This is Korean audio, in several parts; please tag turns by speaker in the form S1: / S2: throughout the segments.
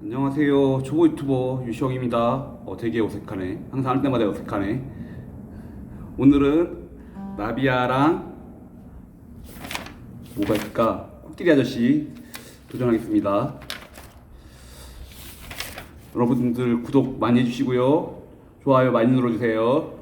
S1: 안녕하세요. 초보 유튜버 유시영입니다. 어, 되게 어색하네. 항상 할 때마다 어색하네. 오늘은 나비야랑 뭐가 있을까? 코끼리 아저씨 도전하겠습니다. 여러분들 구독 많이 해주시고요. 좋아요 많이 눌러주세요.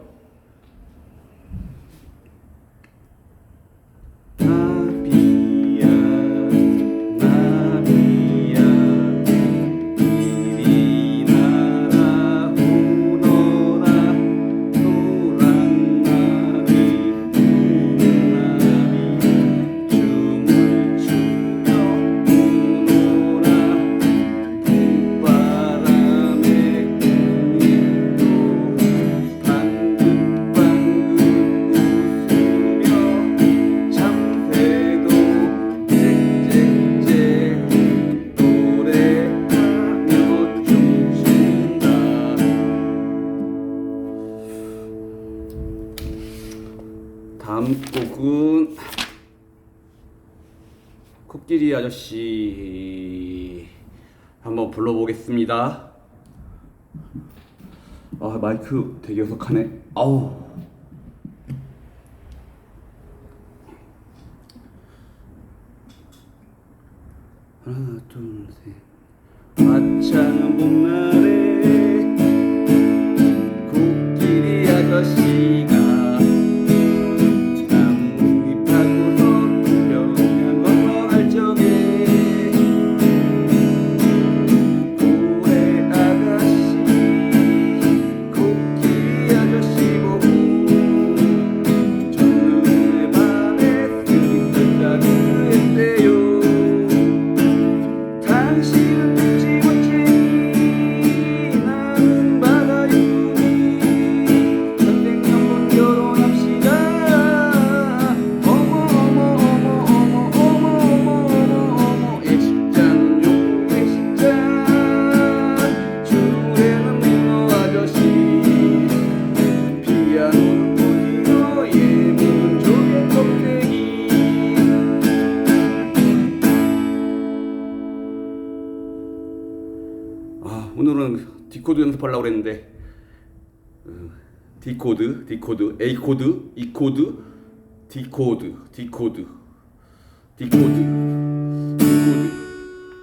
S1: 다음 곡은 코끼리 아저씨. 한번 불러보겠습니다. 아 마이크 되게 어색하네. 아우. 하나 둘 셋 Yeah. 아 오늘은 디코드 연습하려고 그랬는데 어, 디코드 디코드 A 코드 E 코드 디코드 디코드 디코드 디코드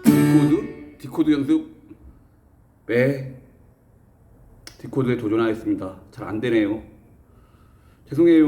S1: 디코드 디코드 연습. 네. 디코드에 도전하겠습니다. 잘 안 되네요. 죄송해요